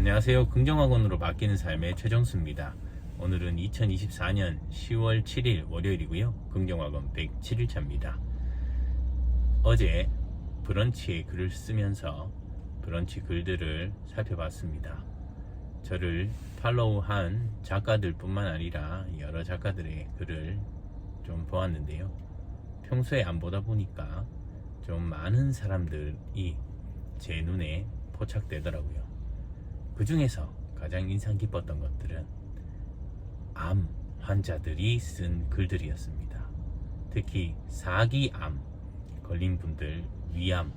안녕하세요. 긍정학원으로 바뀌는 삶의 최정수입니다. 오늘은 2024년 10월 7일 월요일이고요. 긍정학원 107일차입니다. 어제 브런치에 글을 쓰면서 브런치 글들을 살펴봤습니다. 저를 팔로우한 작가들 뿐만 아니라 여러 작가들의 글을 좀 보았는데요. 평소에 안 보다 보니까 좀 많은 사람들이 제 눈에 포착되더라고요. 그 중에서 가장 인상 깊었던 것들은 암 환자들이 쓴 글들이었습니다. 특히 사기암 걸린 분들, 위암,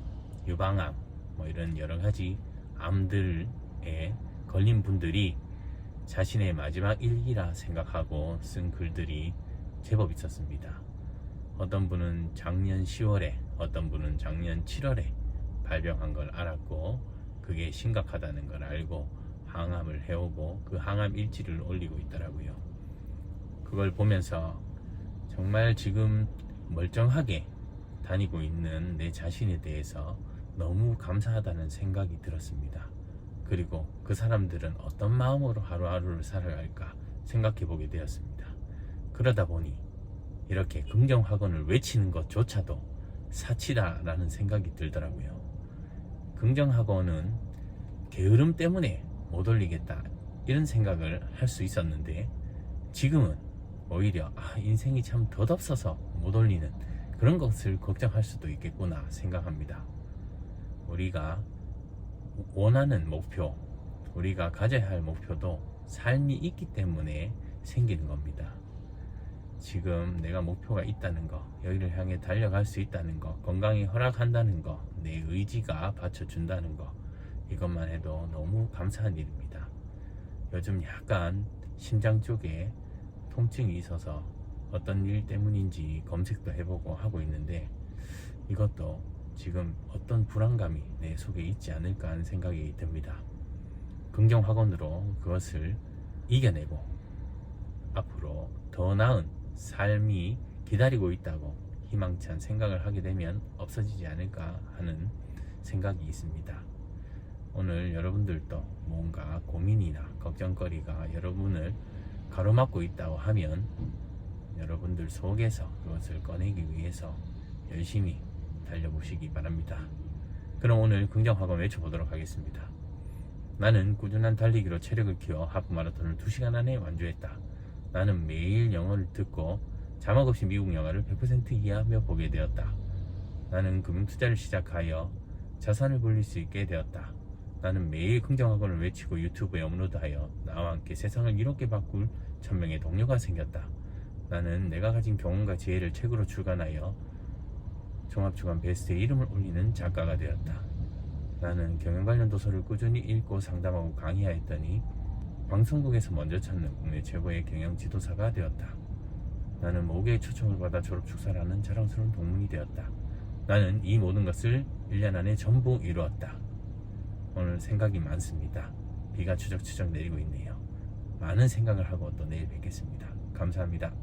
유방암, 뭐 이런 여러 가지 암들에 걸린 분들이 자신의 마지막 일기라 생각하고 쓴 글들이 제법 있었습니다. 어떤 분은 작년 10월에, 어떤 분은 작년 7월에 발병한 걸 알았고, 그게 심각하다는 걸 알고 항암을 해오고 그 항암 일지를 올리고 있더라고요. 그걸 보면서 정말 지금 멀쩡하게 다니고 있는 내 자신에 대해서 너무 감사하다는 생각이 들었습니다. 그리고 그 사람들은 어떤 마음으로 하루하루를 살아갈까 생각해 보게 되었습니다. 그러다 보니 이렇게 긍정학원을 외치는 것조차도 사치다라는 생각이 들더라고요. 긍정학원은 게으름 때문에 못 올리겠다 이런 생각을 할 수 있었는데 지금은 오히려 아, 인생이 참 덧없어서 못 올리는 그런 것을 걱정할 수도 있겠구나 생각합니다. 우리가 원하는 목표, 우리가 가져야 할 목표도 삶이 있기 때문에 생기는 겁니다. 지금 내가 목표가 있다는 거, 여기를 향해 달려갈 수 있다는 거, 건강이 허락한다는 거, 내 의지가 받쳐준다는 거, 이것만 해도 너무 감사한 일입니다. 요즘 약간 심장 쪽에 통증이 있어서 어떤 일 때문인지 검색도 해보고 하고 있는데 이것도 지금 어떤 불안감이 내 속에 있지 않을까 하는 생각이 듭니다. 긍정학원으로 그것을 이겨내고 앞으로 더 나은 삶이 기다리고 있다고 희망찬 생각을 하게 되면 없어지지 않을까 하는 생각이 있습니다. 오늘 여러분들도 뭔가 고민이나 걱정거리가 여러분을 가로막고 있다고 하면 여러분들 속에서 그것을 꺼내기 위해서 열심히 달려보시기 바랍니다. 그럼 오늘 긍정학원 외쳐보도록 하겠습니다. 나는 꾸준한 달리기로 체력을 키워 하프 마라톤을 2시간 안에 완주했다. 나는 매일 영어를 듣고 자막 없이 미국 영화를 100% 이해하며 보게 되었다. 나는 금융 투자를 시작하여 자산을 불릴 수 있게 되었다. 나는 매일 긍정학원을 외치고 유튜브에 업로드하여 나와 함께 세상을 이롭게 바꿀 천명의 동료가 생겼다. 나는 내가 가진 경험과 지혜를 책으로 출간하여 종합주간 베스트에 이름을 올리는 작가가 되었다. 나는 경영 관련 도서를 꾸준히 읽고 상담하고 강의하였더니 방송국에서 먼저 찾는 국내 최고의 경영 지도사가 되었다. 나는 모개의 초청을 받아 졸업 축사를 하는 자랑스러운 동문이 되었다. 나는 이 모든 것을 1년 안에 전부 이루었다. 오늘 생각이 많습니다. 비가 추적추적 내리고 있네요. 많은 생각을 하고 또 내일 뵙겠습니다. 감사합니다.